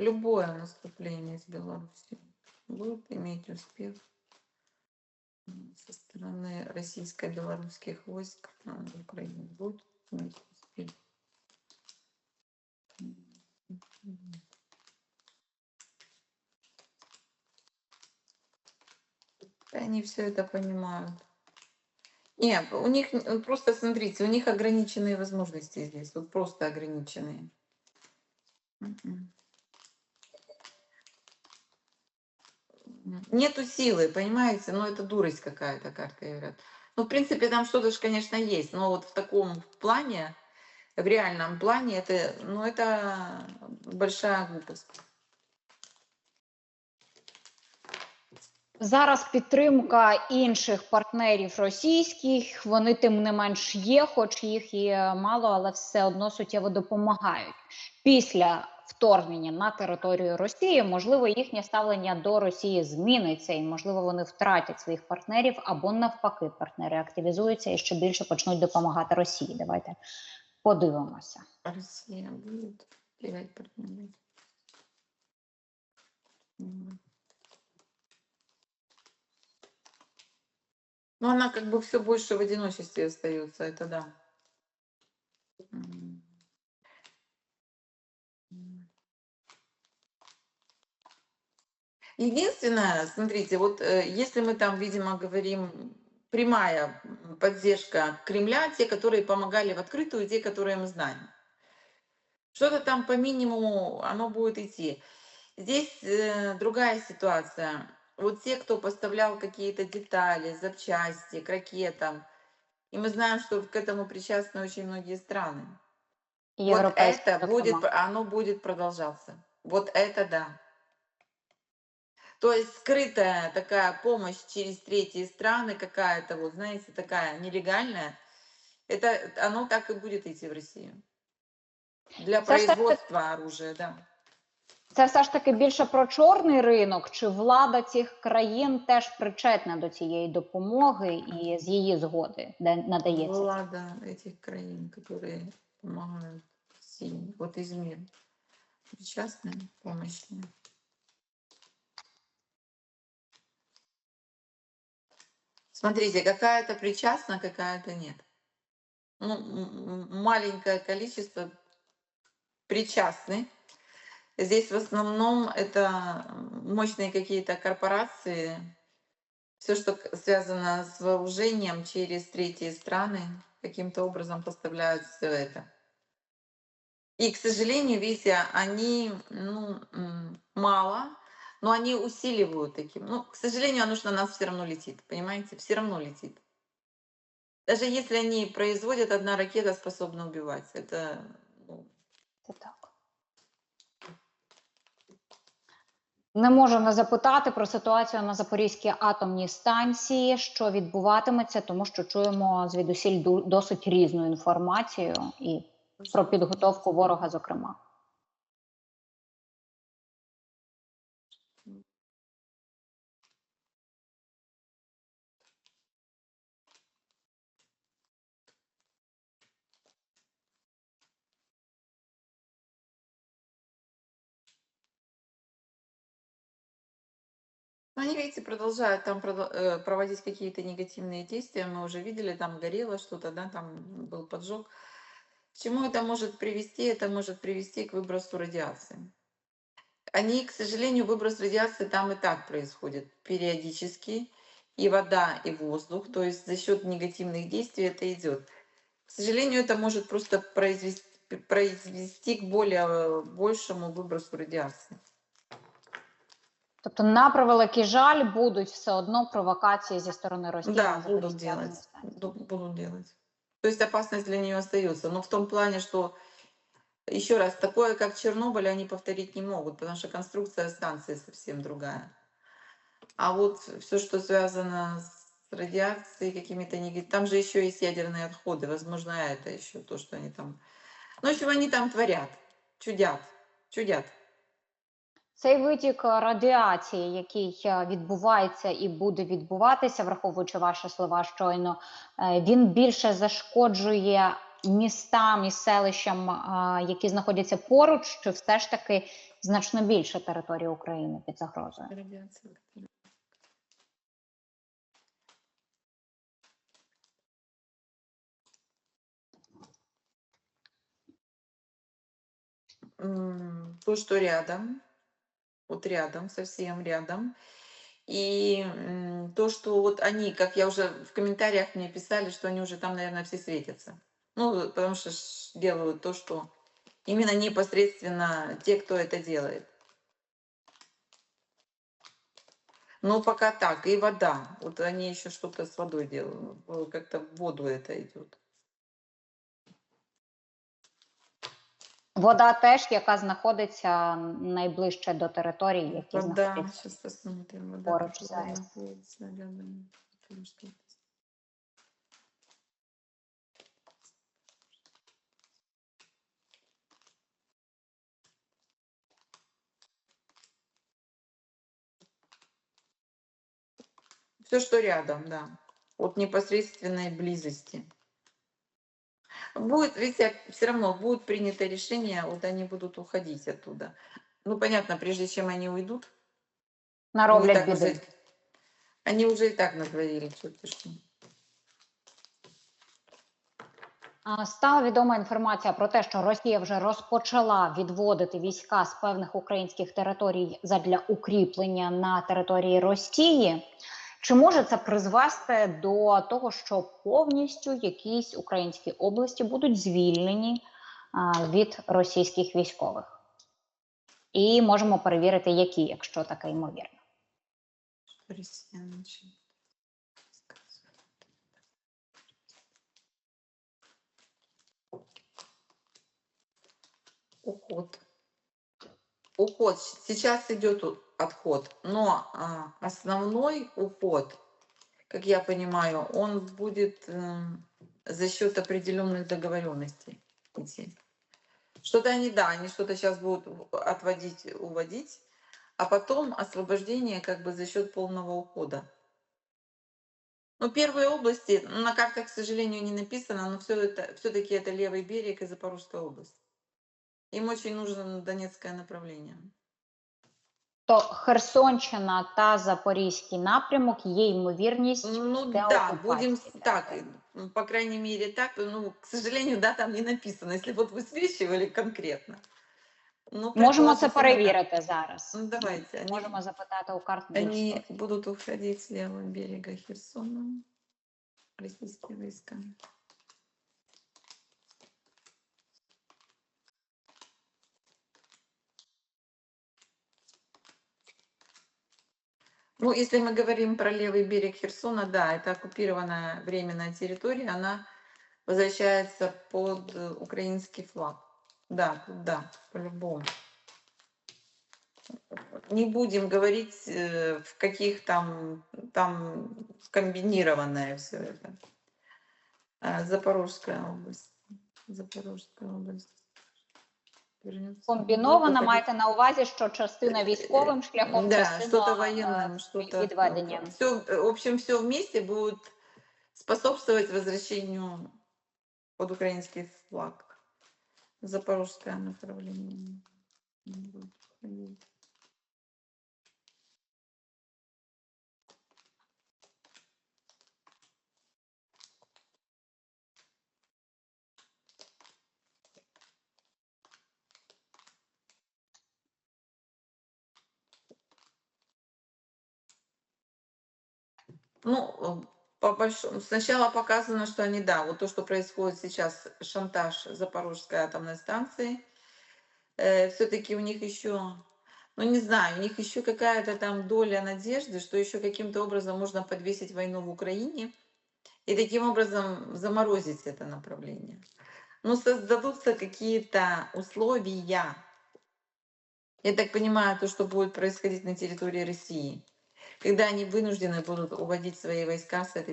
любое наступление с Беларуси будет иметь успех со стороны российско-белорусских войск на Украине. Будет иметь успех. Да Они все это понимают. Нет, у них просто смотрите, у них ограниченные возможности здесь, вот просто ограниченные. Мгм. Нету силы, понимаете? Ну, это дурость какая-то, как говорят. Ну, в принципе, там что-то же, конечно, есть, но вот в таком плане, в реальном плане, это, ну, это большая глупость. Зараз підтримка інших партнерів російських, вони тим не менш є, хоч їх і мало, але все одно суттєво допомагають. Після вторгнення на територію Росії, можливо, їхнє ставлення до Росії зміниться, і можливо вони втратять своїх партнерів або навпаки, партнери активізуються і ще більше почнуть допомагати Росії. Давайте подивимося. Россия будет терять партнеров. М. Ну, она как бы все больше в одиночестве остается, это да. Единственное, смотрите, вот э, если мы там, видимо, говорим прямая поддержка Кремля, те, которые помогали в открытую, те, которые мы знаем. Что-то там по минимуму оно будет идти. Здесь э, другая ситуация. Вот те, кто поставлял какие-то детали, запчасти к ракетам, и мы знаем, что к этому причастны очень многие страны. Вот это будет, оно будет продолжаться. Вот это да. То есть скрытая такая помощь через третьи страны какая-то, вот знаете, такая нелегальная, это оно так и будет идти в Россию. Для Це ж так- производства оружия, да. Це все ж таки більше про чорний ринок, чи влада цих країн теж причетна до цієї допомоги і з її згоди де надається? Влада этих краин, которые помогают России. Вот Измир. Причастная помощь. Смотрите, какая-то причастна, какая-то нет. Ну, маленькое количество причастны. Здесь в основном это мощные какие-то корпорации, все, что связано с вооружением через третьи страны, каким-то образом поставляют все это. И, к сожалению, видите, они ну, мало, но они усиливают таким. Ну, к сожалению, оно же на нас все равно летит, понимаете? Все равно летит. Даже если они производят, одна ракета способна убивать. Это ну, Це так. Не можу не запитати про ситуацію на Запорізькій атомній станції, що відбуватиметься, тому що чуємо звідусіль досить різну інформацію і про підготовку ворога, зокрема. Они, видите, продолжают там э, проводить какие-то негативные действия. Мы уже видели, там горело что-то, да, там был поджог. К чему это может привести? Это может привести к выбросу радиации. Они, к сожалению, выброс радиации там и так происходит периодически. И вода, и воздух. То есть за счет негативных действий это идет. К сожалению, это может просто произвести, произвести к более э, большему выбросу радиации. Тобто, на превеликий жаль, будуть все одно провокації зі сторони Росії. Да, на будут Запорізькій атомній делать. станції. Ду- Будут делать. То есть опасность для нее остается. Но в том плане, что еще раз, такое, как Чернобыль, они повторить не могут, потому что конструкция станции совсем другая. А вот все, что связано с радиацией, какими-то негативными... Там же еще есть ядерные отходы. Возможно, это еще то, что они там... Ну, в общем, они там творят, чудят, чудят. Цей витік радіації, який е, відбувається і буде відбуватися, враховуючи ваші слова щойно, е, він більше зашкоджує містам і селищам, е, які знаходяться поруч, чи все ж таки значно більше території України під загрозою. То, что рядом, вот рядом, совсем рядом. И то, что вот они, как я уже в комментариях мне писали, что они уже там, наверное, все светятся. Ну, потому что делают то, что именно непосредственно те, кто это делает. Ну, пока так. И вода. Вот они еще что-то с водой делают. Как-то в воду это идет. Вода теж, яка знаходиться найближче до території, які Вода. знаходяться. Сейчас посмотрим. Вода поруч которая зараз. находится рядом. Курской области. Все, что рядом, да. От непосредственной близости. Будет, видите, все равно будет принято решение, вот они будут уходить оттуда. Ну, понятно, прежде чем они уйдут, Нароблять біди. уже, они уже и так натворили, что что. Стала відома інформація про те, що Росія вже розпочала відводити війська з певних українських територій задля укріплення на території Росії. Чи може це призвести до того, що повністю якісь українські області будуть звільнені від російських військових? І можемо перевірити, які, якщо таке ймовірно. Уход. Уход. Сейчас идет отход, но а, основной уход, как я понимаю, он будет эм, за счет определенных договоренностей идти. Что-то они, да, они что-то сейчас будут отводить, уводить, а потом освобождение как бы за счет полного ухода. Ну, первые области, ну, на картах, к сожалению, не написано, но все это, все-таки это левый берег и Запорожская область. Им очень нужно Донецкое направление. То Херсонщина та Запорізький напрямок є ймовірність. Ну для да, будем с- оккупации так, территории. ну, по крайней мере так, ну, к сожалению, да, там не написано, если вот высвечивали конкретно. Ну, Можемо це предположительно, да. перевірити зараз. Ну, давайте. Они, Можемо запитати у карт більш они точно. будут уходить с левого берега Херсона, российские войска. Ну, если мы говорим про левый берег Херсона, да, это оккупированная временная территория, она возвращается под э, украинский флаг. Да, да, по-любому. Не будем говорить, э, в каких там, там комбинированное все это. А, Запорожская область. Запорожская область. Комбінована маєте на увазі, що частина військовим шляхом да, частина е, відведенням. Все, в общем, все вместе будет способствовать возвращению под украинский флаг. Запорожское направление. Ну, э, по большому, сначала показано, что они, да, вот то, что происходит сейчас, шантаж Запорожской атомной станции, все-таки у них еще, ну не знаю, у них еще какая-то там доля надежды, что еще каким-то образом можно подвесить войну в Украине и таким образом заморозить это направление. Но создадутся какие-то условия. Я так понимаю, то, что будет происходить на территории России, когда они вынуждены будут уводить свои войска с этой